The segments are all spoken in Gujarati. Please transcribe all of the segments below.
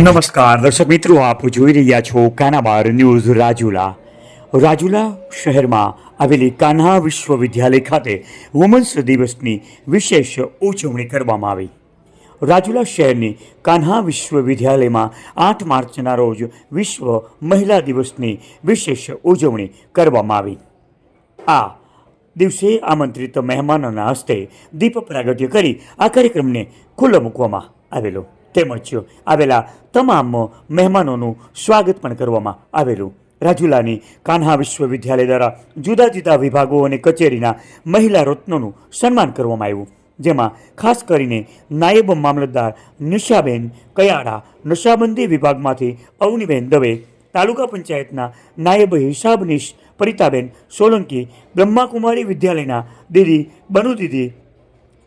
નમસ્કાર, દર્શક મિત્રો, આપ જોઈ રહ્યા છો કાનાબાર ન્યૂઝ રાજુલા. રાજુલા શહેરમાં આવેલી કાન્હા વિશ્વવિદ્યાલય ખાતે વુમન્સ દિવસની વિશેષ ઉજવણી કરવામાં આવી. રાજુલા શહેરની કાન્હા વિશ્વવિદ્યાલયમાં આઠ માર્ચના રોજ વિશ્વ મહિલા દિવસની વિશેષ ઉજવણી કરવામાં આવી. આ દિવસે આમંત્રિત મહેમાનોના હસ્તે દીપ પ્રાગટ્ય કરી આ કાર્યક્રમને ખુલ્લો મૂકવામાં આવેલો. તેમજ આવેલા તમામ મહેમાનોનું સ્વાગત પણ કરવામાં આવેલું. રાજુલાની કાન્હા વિશ્વવિદ્યાલય દ્વારા જુદા જુદા વિભાગો અને કચેરીના મહિલા રત્નોનું સન્માન કરવામાં આવ્યું, જેમાં ખાસ કરીને નાયબ મામલતદાર નિશાબેન કયાડા, નશાબંધી વિભાગમાંથી અવનીબેન દવે, તાલુકા પંચાયતના નાયબ હિસાબનીશ પરિતાબેન સોલંકી, બ્રહ્માકુમારી વિદ્યાલયના દીદી બનુ દીદી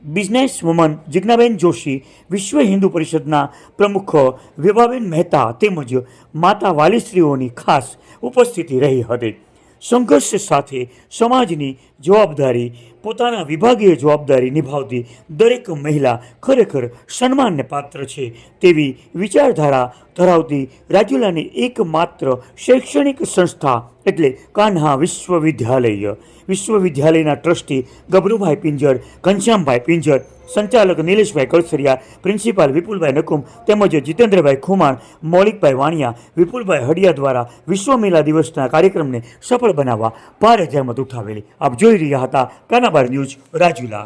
બિઝનેસ વુમન જિજ્ઞાબેન જોશી વિશ્વ હિન્દુ પરિષદના પ્રમુખ વિભાબેન મહેતા તેમજ માતા વાલીશ્રીઓની ખાસ ઉપસ્થિતિ રહી હતી. સંઘર્ષ સાથે સમાજની જવાબદારી, પોતાના વિભાગીય જવાબદારી નિભાવતી દરેક મહિલા ખરેખર સન્માનને પાત્ર છે તેવી વિચારધારા ધરાવતી રાજુલાની એકમાત્ર શૈક્ષણિક સંસ્થા એટલે કાન્હા વિશ્વવિદ્યાલય. વિશ્વવિદ્યાલયના ટ્રસ્ટી ગબરુભાઈ પિંજર, ઘનશ્યામભાઈ પિંજર સંચાલક નિલેશભાઈ કળસરિયા પ્રિન્સિપાલ વિપુલભાઈ નકુમ તેમજ જીતેન્દ્રભાઈ ખુમાણ, મૌલિકભાઈ વાણિયા, વિપુલભાઈ હડિયા દ્વારા વિશ્વ મહિલા દિવસના કાર્યક્રમને સફળ બનાવવા ભારે જહેમત ઉઠાવેલી. આપ જોઈ રહ્યા હતા કાનાબાર ન્યૂઝ, રાજુલા.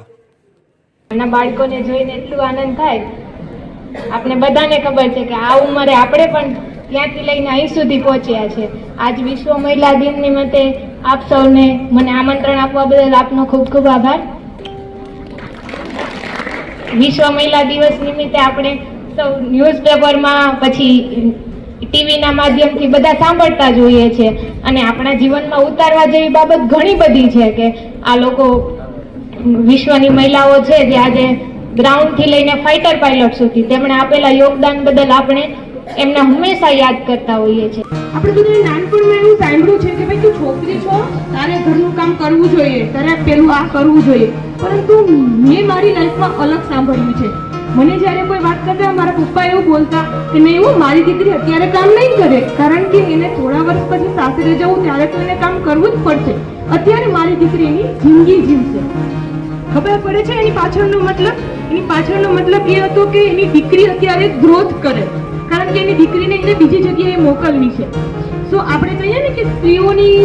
નાના બાળકોને જોઈને એટલું આનંદ થાય. આપણે બધાને ખબર છે કે આ ઉંમરે આપણે પણ ત્યાંથી લઈને અહીં સુધી પહોંચ્યા છે. આજ વિશ્વ મહિલા દિન નિમિત્તે આપ સૌને મને આમંત્રણ આપવા બદલ આપનો ખૂબ ખૂબ આભાર. વિશ્વ મહિલા દિવસ નિમિત્તે આપણે સૌ ન્યૂઝપેપરમાં પછી ટીવીના માધ્યમથી બધા સાંભળતા જોઈએ છે. અને આપણા જીવનમાં ઉતારવા જેવી બાબત ઘણી બધી છે કે આ લોકો વિશ્વની મહિલાઓ છે જે આજે ગ્રાઉન્ડથી લઈને ફાઇટર પાયલટ સુધી તેમણે આપેલા યોગદાન બદલ આપણે એમને હંમેશા યાદ કરતા હોઈએ છીએ. આપણે બધાએ નાનપણમાં એવું સાંભળ્યું છે કે ભાઈ તું છોકરી છો, તારે ઘરનું કામ કરવું જોઈએ, તારે પેલું આ કરવું જોઈએ. પરંતુ મેં મારી લાઈફમાં અલગ સાંભળ્યું છે. મને જ્યારે કોઈ વાત કરતા મારા પપ્પા એવું બોલતા કે નહીં હું, મારી દીકરી અત્યારે કામ નહીં કરે, કારણ કે એને થોડા વર્ષ પછી સાસરે જવું ત્યારે તો એને કામ કરવું જ પડશે. અત્યારે મારી દીકરી એની જિંદગી જીવશે. ખબર પડે છે એની પાછળનો મતલબ? એની પાછળનો મતલબ એ હતો કે એની દીકરી અત્યારે ગ્રોથ કરે, કારણ કે એની દીકરીને એને બીજી જગ્યાએ મોકલવી છે. સો આપણે કહીએ ને કે સ્ત્રીઓની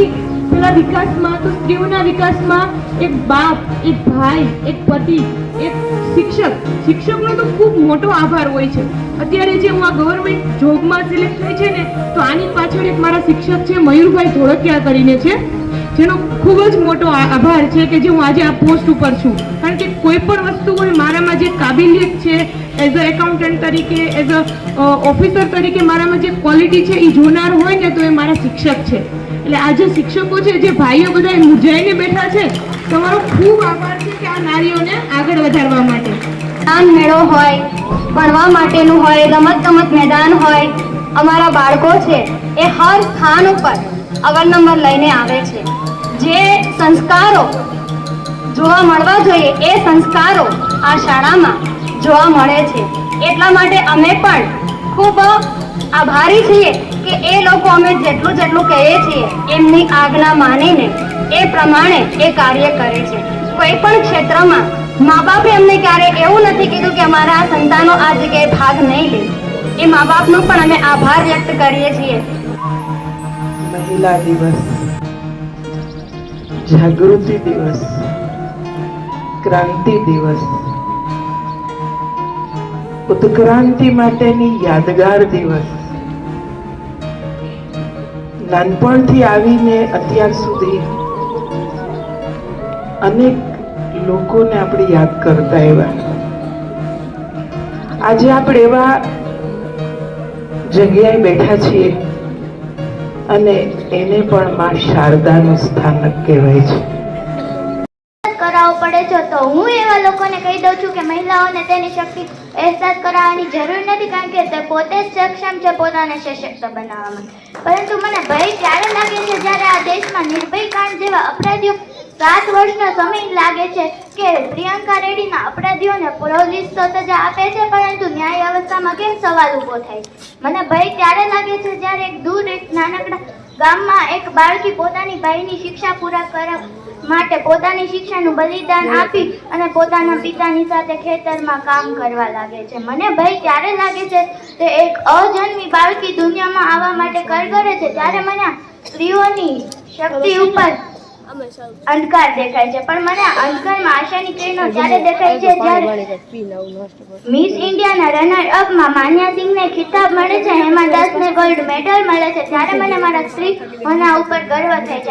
પેલા વિકાસમાં, તો સ્ત્રીઓના વિકાસમાં એક બાપ, એક ભાઈ, એક પતિ, એક શિક્ષક. શિક્ષકનો તો ખૂબ મોટો આભાર હોય છે. અત્યારે જે હું આ ગવર્મેન્ટ જોબમાં સિલેક્ટ થઈ છે ને, તો આની પાછળ એક મારા શિક્ષક છે, મયુરભાઈ ધોળકિયા કરીને છે. જેનો ખૂબ જ મોટો આભાર છે કે જે હું આજે આ પોસ્ટ ઉપર છું. કારણ કે કોઈ પણ વસ્તુ હોય, મારામાં જે કાબિલિયત છે એઝ અ એકાઉન્ટન્ટ તરીકે એઝ અ ઓફિસર તરીકે મારામાં જે ક્વોલિટી છે, એ જોનાર હોય ને, તો એ મારા શિક્ષક છે. એટલે આ જે શિક્ષકો છે, જે ભાઈઓ બધા મૂંઝાઈને બેઠા છે, તમારો ખૂબ આભાર છે કે આ નારીઓને આગળ વધારવા માટે. જ્ઞાન મેળો હોય, ભણવા માટેનું હોય રમત ગમત મેદાન હોય, અમારા બાળકો છે, એ હર સ્થાન ઉપર અવર નંબર લઈને આવે છે. જે સંસ્કારો જોવા મળવા જોઈએ, એ સંસ્કારો આ શાળામાં જોવા મળે છે. એટલા માટે અમે પણ ખૂબ આભારી છીએ કે એ લોકો અમે જેટલું જેટલું કહીએ છીએ, એમની આજ્ઞા માનીને એ પ્રમાણે એ કાર્ય કરે છે. કોઈ પણ ક્ષેત્રમાં મા બાપે અમને ક્યારે એવું નથી કીધું કે અમારા સંતાનો આ જગ્યાએ ભાગ નહીં લે. એ મા બાપનો પણ અમે આભાર વ્યક્ત કરીએ છીએ. મહિલા દિવસ, જાગૃતિ દિવસ, ક્રાંતિ દિવસ ઉત્ક્રાંતિ માટેની યાદગાર દિવસ. નાનપણથી આવીને અત્યાર સુધી અનેક લોકોને આપણે યાદ કરતા એવા આજે આપણે એવા જગ્યાએ બેઠા છીએ અને એને પણ માં શારદાનું સ્થાનક કહેવાય છે. કરાવવો પડે છે, તો હું એવા લોકોને કહી દઉં છું કે મહિલાઓને તેની શક્તિ અહેસાસ કરાવવાની જરૂર નથી, કારણ કે તે પોતે જ સક્ષમ છે પોતાને સશક્ત બનાવવામાં. પરંતુ મને ભય ત્યારે લાગે છે જ્યારે આ દેશમાં નિર્ભય કાંડ જેવા અપરાધીઓ સાત વર્ષનો સમય લાગે છે કે પ્રિયંકા રેડ્ડીના અપરાધીઓને પોલીસ તો સજા આપે છે, પરંતુ ન્યાય વ્યવસ્થામાં કેમ સવાલ ઊભો થાય? મને ભય ત્યારે લાગે છે જ્યારે એક દૂર એક નાનકડા ગામમાં એક બાળકી પોતાની ભાઈની શિક્ષા પૂરા કરવા માટે પોતાની શિક્ષાનું બલિદાન આપી અને પોતાના પિતાની સાથે ખેતરમાં કામ કરવા લાગે છે. મને ભય ત્યારે લાગે છે તે એક અજન્મી બાળકી દુનિયામાં આવવા માટે કરગરે છે ત્યારે મને સ્ત્રીઓની શક્તિ ઉપર અંધકાર દેખાય છે. પણ મને અંધકારમાં આશાની કિરણો ત્યારે દેખાય છે જ્યારે મિસ ઇન્ડિયાના રનર અપમાં માન્યા સિંહને ખિતાબ મળે છે હેમા દાસને ગોલ્ડ મેડલ મળે છે ત્યારે મને મારા સ્ત્રી હોના ઉપર ગર્વ થાય છે.